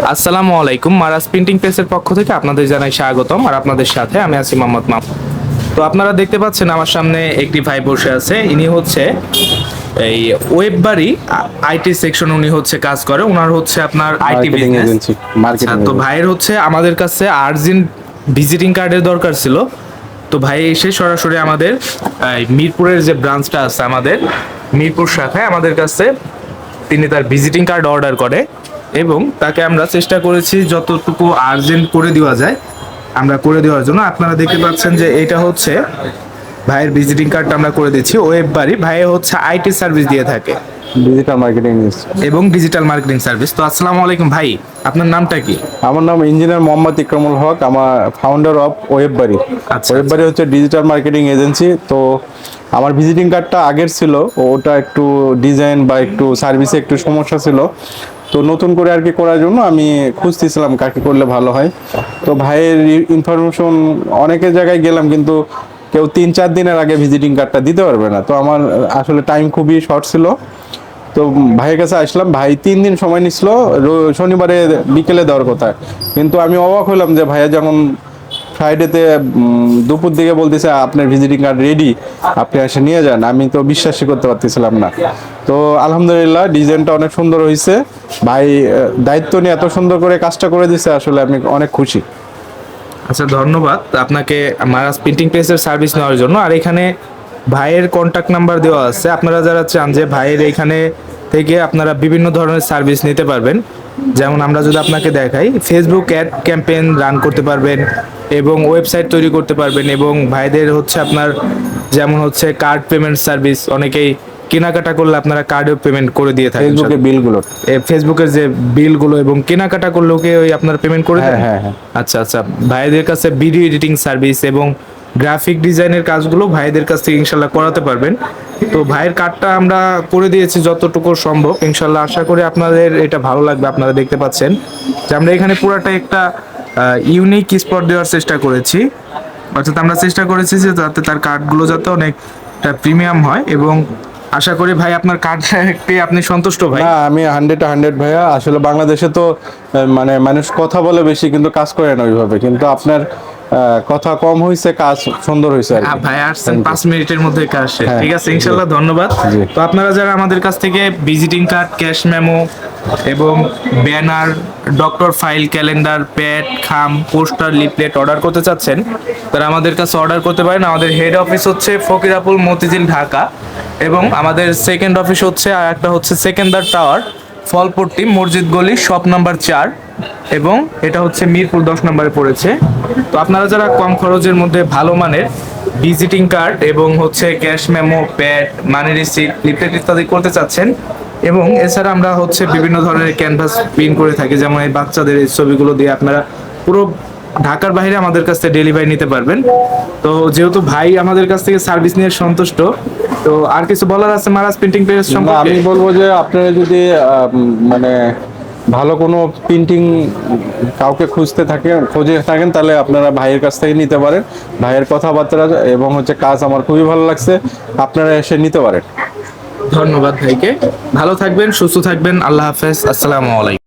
আসসালামু আলাইকুম। Marajo printing প্রেসের পক্ষ থেকে আপনাদের জানাই স্বাগতম আর আপনাদের সাথে আমি আছি মোহাম্মদ মাম তো আপনারা দেখতে পাচ্ছেন আমার সামনে একটি ভাই বসে আছে। ইনি হচ্ছে এই ওয়েব বাড়ি আইটি সেকশন উনি হচ্ছে কাজ করে। ওনার হচ্ছে আপনার আইটি বিজনেস আচ্ছা, তো ভাইয়ের হচ্ছে আমাদের কাছে আর্জেন্ট ভিজিটিং কার্ডের দরকার ছিল। তো ভাই এসে সরাসরি আমাদের মিরপুরের যে ব্রাঞ্চটা আছে আমাদের মিরপুর শাখায় আমাদের কাছে তিনি তার ভিজিটিং কার্ড অর্ডার করে। এবং তাকে আমরা চেষ্টা করেছি যতটুকু আর্জেন্ট করে দেওয়া যায় আমরা করে দেওয়ার জন্য। আপনারা দেখতে পাচ্ছেন যে এটা হচ্ছে ভাইয়ের ভিজিটিং কার্ডটা আমরা করে দিচ্ছি। ওয়েব বাড়ি ভাই হচ্ছে আইটি সার্ভিস দিয়ে থাকে। ডিজিটাল মার্কেটিং এবং ডিজিটাল মার্কেটিং সার্ভিস তো আসসালামু আলাইকুম ভাই আপনার নামটা কি? আমার নাম ইঞ্জিনিয়ার মোহাম্মদ ইকরামুল হক আমার ফাউন্ডার অফ ওয়েব বাড়ি আচ্ছা, ওয়েব বাড়ি হচ্ছে ডিজিটাল মার্কেটিং এজেন্সি তো আমার ভিজিটিং কার্ডটা আগের ছিল ওটা একটু ডিজাইন বা একটু সার্ভিসে একটু সমস্যা ছিল। তো নতুন করে আর কি করার জন্য আমি খুঁজতেছিলাম কাকে করলে ভালো হয়। তো ভাইয়ের ইনফরমেশন অনেকের জায়গায় গেলাম কিন্তু কেউ তিন চার দিনের আগে ভিজিটিং কার্ডটা দিতে পারবে না। তো আমার আসলে টাইম খুবই শর্ট ছিল। তো ভাইয়ের কাছে আসলাম, ভাই তিন দিন সময় নিছিল শনিবারে বিকেলে দেওয়ার কথা। কিন্তু আমি অবাক হলাম যে ভাইয়া যখন ফ্রাইডেতে দুপুর দিকে বলতেছে, আপনার ভিজিটিং কার্ড রেডি আপনি এসে নিয়ে যান। আমি তো বিশ্বাসই করতে পারতেছিলাম না। তো আলহামদুলিল্লাহ ডিজাইনটা অনেক সুন্দর হয়েছে ভাই দায়িত্ব নিয়ে এত সুন্দর করে কাজটা করে দিছে, আসলে আমি অনেক খুশি। আচ্ছা ধন্যবাদ আপনাকে মারাজ প্রিন্টিং প্রেসের সার্ভিস নেওয়ার জন্য। আর এখানে ভাইয়ের কন্ট্যাক্ট নাম্বার দেওয়া আছে। আপনারা যারা চান যে ভাইয়ের এখানে থেকে আপনারা বিভিন্ন ধরনের সার্ভিস নিতে পারবেন। যেমন আমরা যদি আপনাকে দেখাই ফেসবুক অ্যাড ক্যাম্পেইন রান করতে পারবেন এবং ওয়েবসাইট তৈরি করতে পারবেন এবং ভাইদের হচ্ছে আপনার যেমন হচ্ছে কার্ড পেমেন্ট সার্ভিস অনেকেই কেনাকাটা করলে আপনারা কার্ডেও পেমেন্ট করে দিয়ে থাকেন ফেসবুকে বিলগুলো ফেসবুকের যে বিলগুলো এবং কেনাকাটা করলেও কি ওই আপনার পেমেন্ট করে দেন? হ্যাঁ, হ্যাঁ, হ্যাঁ। আচ্ছা আচ্ছা। ভাইদের কাছে ভিডিও এডিটিং সার্ভিস এবং গ্রাফিক ডিজাইনের কাজগুলো ভাইদের কাছ থেকে ইনশাল্লাহ করাতে পারবেন। তো ভাইয়ের কার্ডটা আমরা করে দিয়েছি যতটুকু সম্ভব। ইনশাল্লাহ আশা করি আপনাদের এটা ভালো লাগবে, আপনারা দেখতে পাচ্ছেন। যে আমরা এখানে পুরাটা একটা ইউনিক স্পট দেওয়ার চেষ্টা করেছি। অর্থাৎ আমরা চেষ্টা করেছি যে যাতে তার কার্ডগুলো যাতে অনেকটা প্রিমিয়াম হয় এবং আশা করি ভাই আপনার কার্ডটা পেয়ে আপনি সন্তুষ্ট ভাই। না, আমি হান্ড্রেড হান্ড্রেড ভাইয়া, আসলে বাংলাদেশে তো মানে মানুষ কথা বলে বেশি কিন্তু কাজ করে না ওইভাবে। কিন্তু আপনার কথা কম হয়েছে কাজ সুন্দর হয়েছে আর হ্যাঁ, ভাই আসছেন পাঁচ মিনিটের মধ্যে কাজ। হ্যাঁ, ঠিক আছে ইনশাল্লাহ ধন্যবাদ। তো আপনারা যারা আমাদের কাছ থেকে ভিজিটিং কার্ড ক্যাশ মেমো এবং banner doctor file calendar pad খাম পোস্টার লিফলেট অর্ডার করতে চাচ্ছেন তারা আমাদের কাছে অর্ডার করতে পারেন। আমাদের হেড অফিস হচ্ছে ফকিরাপুল মতিঝিল ঢাকা এবং আমাদের সেকেন্ড অফিস হচ্ছে আর একটা হচ্ছে সেকেন্দার টাওয়ার ফলপট্টি মসজিদ গলি শপ নাম্বার চার। এবং এটা হচ্ছে মিরপুর দশ নম্বরে পড়েছে। তো আপনারা যারা কম খরচের মধ্যে ভালো মানের ভিজিটিং কার্ড এবং হচ্ছে cash memo pad money receipt leaflet ইত্যাদি করতে চাচ্ছেন এবং এছাড়া আমরা হচ্ছে বিভিন্ন ধরনের ক্যানভাস প্রিন্ট করে থাকি যেমন এই বাচ্চাদের এই ছবিগুলো দিয়ে আপনারা পুরো ঢাকার বাইরে আমাদের কাছ থেকে ডেলিভারি নিতে পারবেন। তো যেহেতু ভাই আমাদের কাছ থেকে সার্ভিস নিয়ে সন্তুষ্ট তো আর কিছু বলার আছে মারাজ প্রিন্টিং প্রেস সম্পর্কে? আমি বলব যে আপনারা যদি মানে ভালো কোনো প্রিন্টিং কাউকে খুঁজতে থাকেন খুঁজে থাকেন, তাহলে আপনারা ভাইয়ের কাছ থেকে নিতে পারেন। ভাইয়ের কথাবার্তা এবং হচ্ছে কাজ আমার খুবই ভালো লাগছে, আপনারা এসে নিতে পারেন। ধন্যবাদ ভাইকে। ভালো থাকবেন, সুস্থ থাকবেন, আল্লাহ হাফেজ, আসসালামু আলাইকুম।